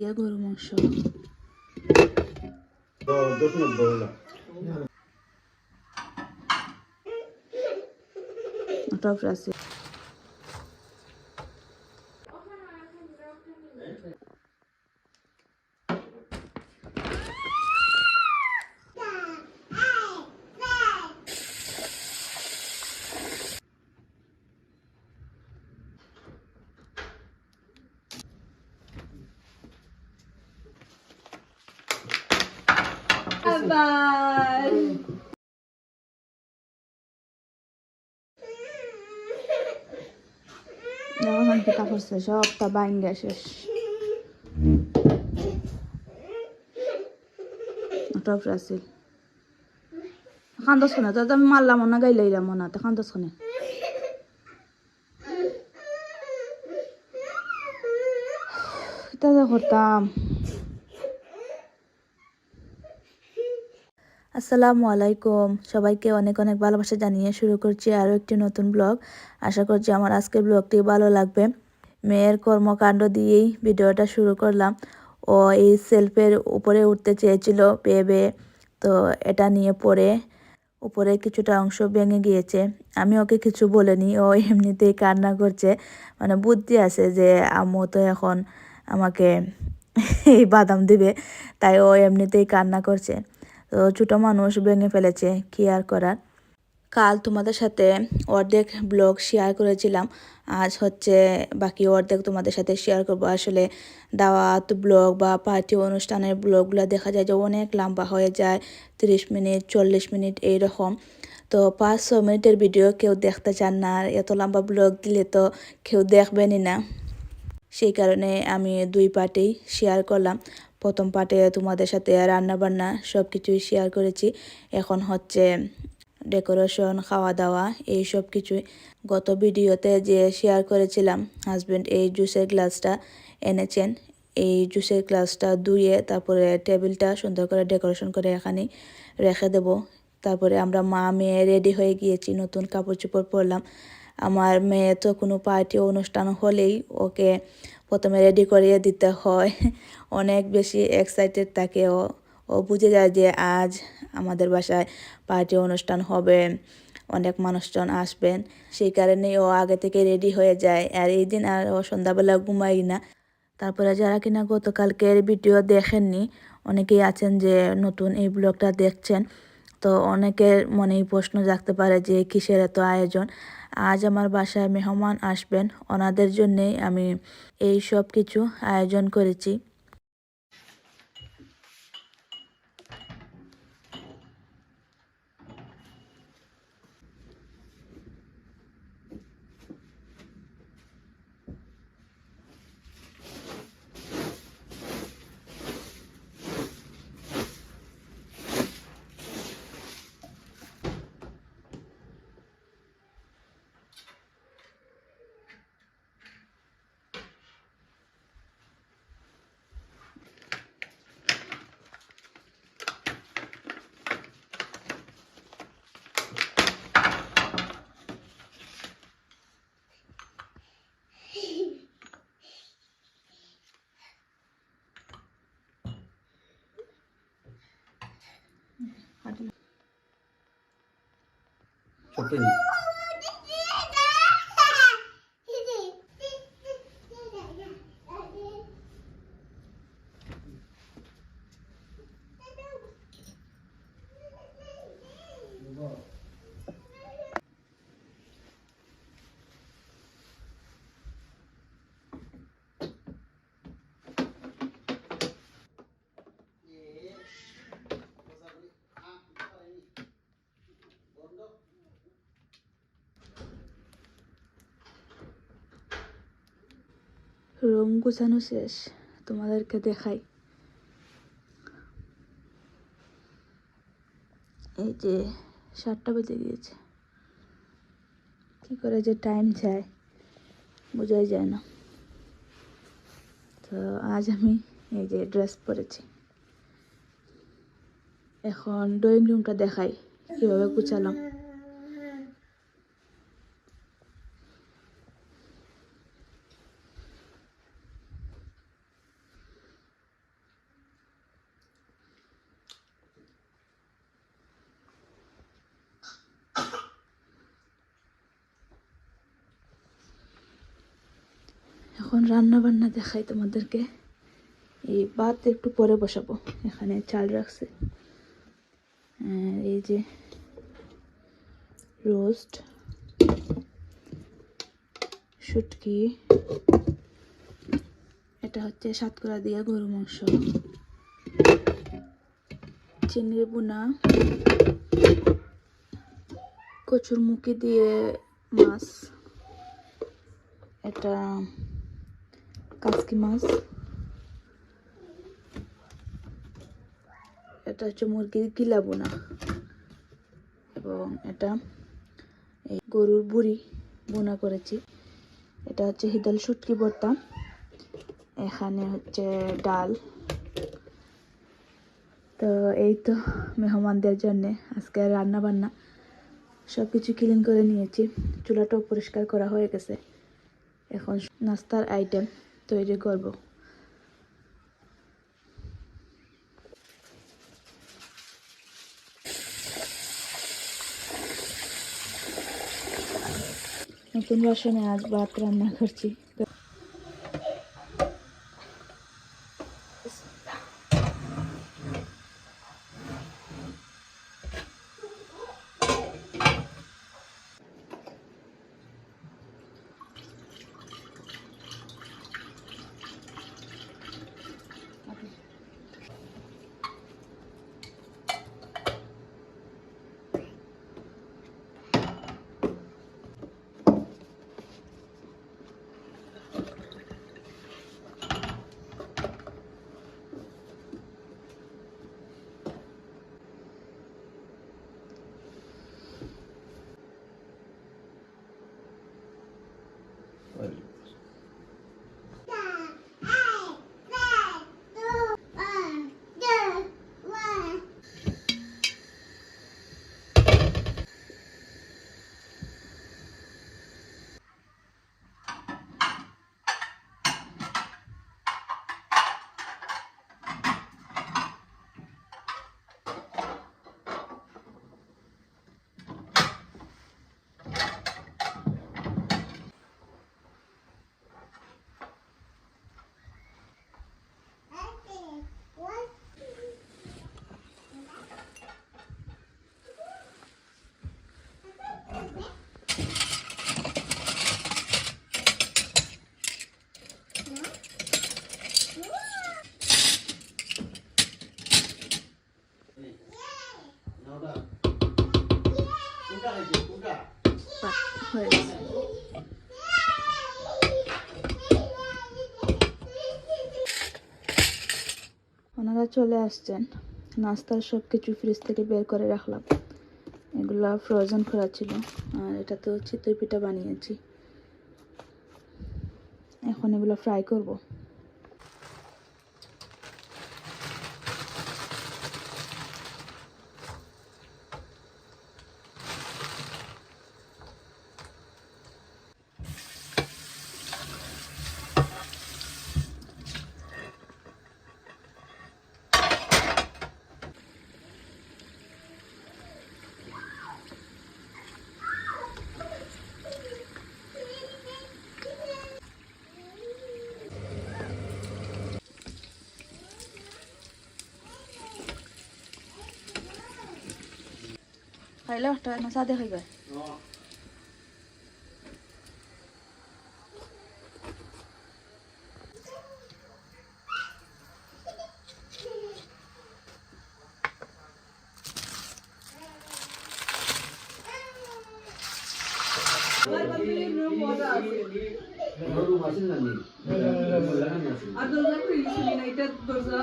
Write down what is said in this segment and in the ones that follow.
ইয়ে গরু মাংস দশ মিনিট বড় ওটা যখন পিঠা করছে সবটা বাইঙ্গা শেষ উপরে আছে খান্দস খানে তো আমি মারলাম না গাইলাইলাম না তো খান্দস খানে এটা করতাম আসসালামু আলাইকুম। সবাইকে অনেক অনেক ভালোবাসা জানিয়ে শুরু করছি আরও একটি নতুন ব্লগ। আশা করছি আমার আজকের ব্লগটি ভালো লাগবে। মেয়ের কর্মকাণ্ড দিয়েই ভিডিওটা শুরু করলাম। ও এই সেলফের উপরে উঠতে চেয়েছিল পেয়ে তো এটা নিয়ে পড়ে উপরে কিছুটা অংশ ভেঙে গিয়েছে। আমি ওকে কিছু বলিনি। ও এমনিতেই কান্না করছে। মানে বুদ্ধি আছে যে, আম্মু তো এখন আমাকে এই বাদাম দিবে। তাই ও এমনিতেই কান্না করছে। তো ছোটো মানুষ ভেঙে ফেলেছে, কি আর করার? কাল তোমাদের সাথে অর্ধেক ব্লগ শেয়ার করেছিলাম, আজ হচ্ছে বাকি অর্ধেক তোমাদের সাথে শেয়ার করব। আসলে দাওয়াত ব্লগ বা পার্টি অনুষ্ঠানের ব্লগগুলো দেখা যায় যে অনেক লম্বা হয়ে যায়, তিরিশ মিনিট, চল্লিশ মিনিট এইরকম। তো পাঁচ ছ মিনিটের ভিডিও কেউ দেখতে চান না, আর এত লম্বা ব্লগ দিলে তো কেউ দেখবেনই না। সেই কারণে আমি দুই পার্টেই শেয়ার করলাম। প্রথম পার্টে তোমাদের সাথে রান্না বান্না সব কিছুই শেয়ার করেছি। এখন হচ্ছে ডেকোরেশন খাওয়া দাওয়া এই সব কিছুই গত ভিডিওতে যে শেয়ার করেছিলাম হাজব্যান্ড এই জুসের গ্লাসটা এনেছেন। এই জুসের গ্লাসটা ধুয়ে তারপরে টেবিলটা সুন্দর করে ডেকোরেশন করে এখানে রেখে দেব। তারপরে আমরা মা মেয়ে রেডি হয়ে গিয়েছি, নতুন কাপড় চোপড় পরলাম। আমার মেয়ে তো কোনো পার্টি অনুষ্ঠান হলেই ওকে প্রথমে রেডি করিয়ে দিতে হয়। অনেক বেশি এক্সাইটেড থাকে ও। ও বুঝে যায় যে আজ আমাদের বাসায় পার্টি অনুষ্ঠান হবে। অনেক মানুষজন আসবেন। সেই কারণেই ও আগে থেকে রেডি হয়ে যায়। আর এই দিন আর ও সন্ধ্যাবেলা ঘুমাই না। তারপরে যারা কিনা গতকালকের ভিডিও দেখেননি, অনেকেই আছেন যে নতুন এই ব্লগটা দেখছেন। তো অনেকের মনেই প্রশ্ন জাগতে পারে যে কিসের এত আয়োজন? আজ আমার বাসায় মেহমান আসবেন। ওনাদের জন্যেই আমি এই সব কিছু আয়োজন করেছি। അതിന് রুম গুছানো শেষ, তোমাদেরকে দেখাই। এই যে সাতটা বেজে গিয়েছে। কি করে যে টাইম যায়, বোঝাই যায় না। তো আজ আমি এই যে ড্রেস পরেছি। এখন ড্রয়িং রুমটা দেখাই, কীভাবে গুছালাম এখন রান্না বান্না দেখাই তোমাদেরকে। এই ভাত একটু পরে বসাবো। এখানে চাল রাখছে। এই যে রোস্ট, শুটকি, এটা হচ্ছে সাতকরা দিয়ে গরু মাংস। চিংড়ি বোনা কচুর মুখি দিয়ে মাছ, এটা কাসকি মাছ। এটা হচ্ছে মুরগির গিলা বোনা এবং এটা এই গরুর বুড়ি বোনা করেছি। এটা হচ্ছে হিদল শুটকি ভর্তা। এখানে হচ্ছে ডাল। তো এই তো মেহমানদের জন্যে আজকে রান্না বান্না সব কিছু ক্লিন করে নিয়েছি। চুলাটাও পরিষ্কার করা হয়ে গেছে। এখন নাস্তার আইটেম তৈরি করব। নতুন বাসনে আজ ভাত রান্না করছি। ওনারা চলে আসছেন। নাস্তার সব কিছু ফ্রিজ থেকে বের করে রাখলাম। এগুলা ফ্রোজেন করা ছিল। আর এটা তো চিতই পিঠা বানিয়েছি। এখন এগুলো ফ্রাই করব। খাইলে একটা না সাদে খাইবে গরু মাসিন না নি লাগানি আছে আর দরজা খুলেছিলি না এটা দরজা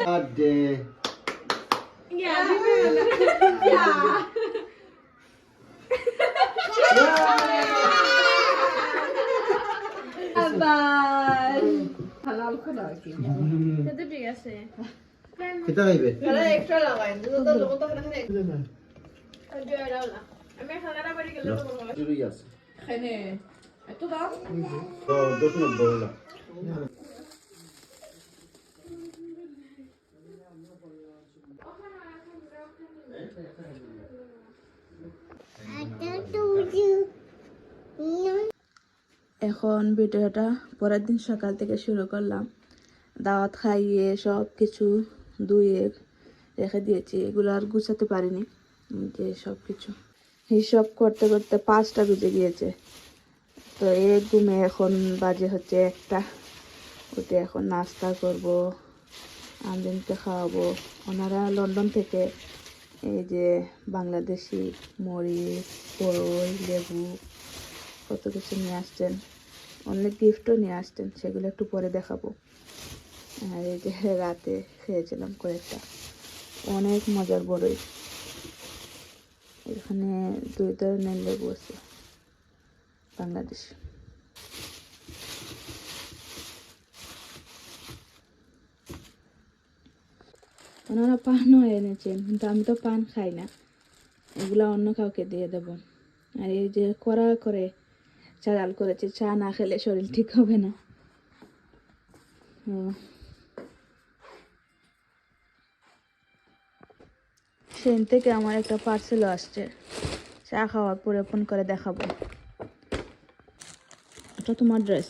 Birthday. আবার হালাল খোলা কি Kita kaibe. Juri আছে এখানে এখন ভিডিওটা পরের দিন সকাল থেকে শুরু করলাম। দাওয়াত খাইয়ে সব কিছু ধুয়ে রেখে দিয়েছি। এগুলো আর গুছাতে পারিনি। যে সব কিছু হিসাব করতে করতে পাঁচটা বেজে গিয়েছে। তো এই ঘুমে এখন বাজে হচ্ছে একটা। ওতে এখন নাস্তা করব আমদিনকে খাওয়াবো। ওনারা লন্ডন থেকে এই যে বাংলাদেশি মরিচ বড়ই লেবু, কত কিছু নিয়ে আসছেন। অনেক গিফটও নিয়ে আসছেন। সেগুলো একটু পরে দেখাবো। আর এই যে রাতে খেয়েছিলাম কয়েকটা। অনেক মজার বড়ই। এখানে দুই ধরনের লেবু আছে, বাংলাদেশ। ওনারা পানও এনেছেন, কিন্তু আমি তো পান খাই না। এগুলা অন্য কাউকে দিয়ে দেব। আর এই যে করা করে চা ডাল করেছে, চা না খেলে শরীর ঠিক হবে না। সেন থেকে আমার একটা পার্সেলও আসছে। চা খাওয়ার পরে ফোন করে দেখাবো। এটা তোমার ড্রেস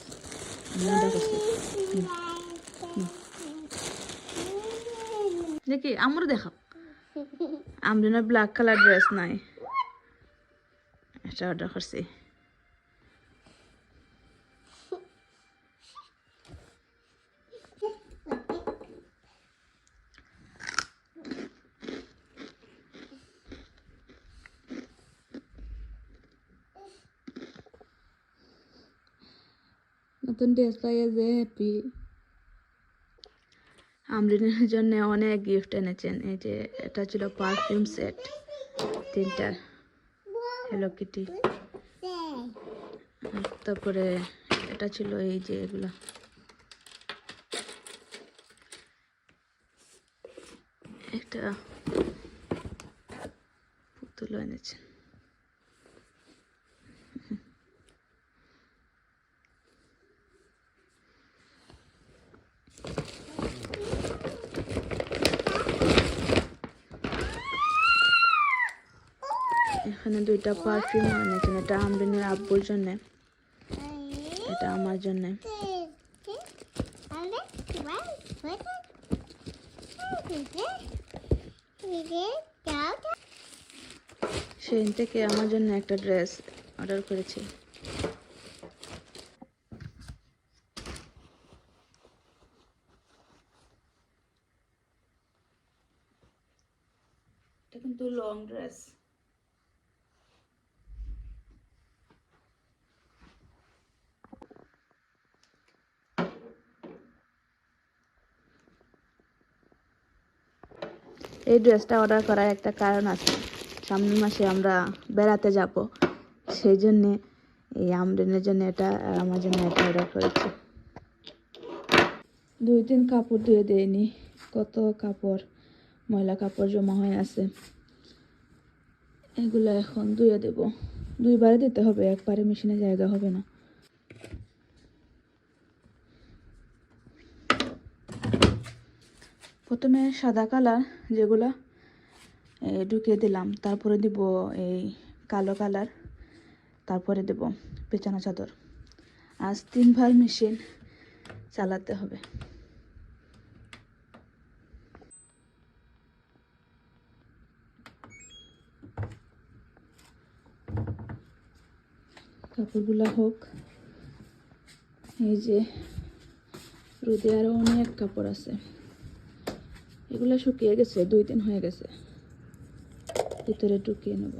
দেখি আমারও দেখাও। আমরা ব্ল্যাক কালার ড্রেস নাই। এটা অর্ডার করছি। নতুন ড্রেস পাইয়ে যে হ্যাপি আমরিনের জন্য অনেক গিফট এনেছেন। এই যে এটা ছিল পারফিউম সেট তিনটা। হ্যালো কিটি তারপরে এটা ছিল এই যে এগুলো। একটা পুতুল এনেছেন এখানে দুইটা পারফিউম আনেছেন এটা আমরিনের আব্বুর জন্য। এটা আমার জন্য। সেদিন থেকে আমার জন্য একটা ড্রেস অর্ডার করেছি এটা কিন্তু লং ড্রেস এই ড্রেসটা অর্ডার করার একটা কারণ আছে। সামনের মাসে আমরা বেড়াতে যাব। সেই জন্যে, এই আমরিনের জন্য এটা আর আমার জন্য এটা অর্ডার করেছি। দুই দিন কাপড় ধুয়ে দেয়নি কত কাপড়? ময়লা কাপড় জমা হয়ে আছে। এগুলো এখন ধুয়ে দেব। দুইবারে দিতে হবে, একবারে মেশিনে জায়গা হবে না। প্রথমে সাদা কালার যেগুলো ঢুকিয়ে দিলাম। তারপরে দিব এই কালো কালার। তারপরে দেব পেছানো চাদর। আজ তিনবার মেশিন চালাতে হবে। কাপড়গুলো হোক, এই যে রোদে আরও অনেক কাপড় আছে। এগুলো শুকিয়ে গেছে দুই দিন হয়ে গেছে। ভিতরে টুকিয়ে নেব।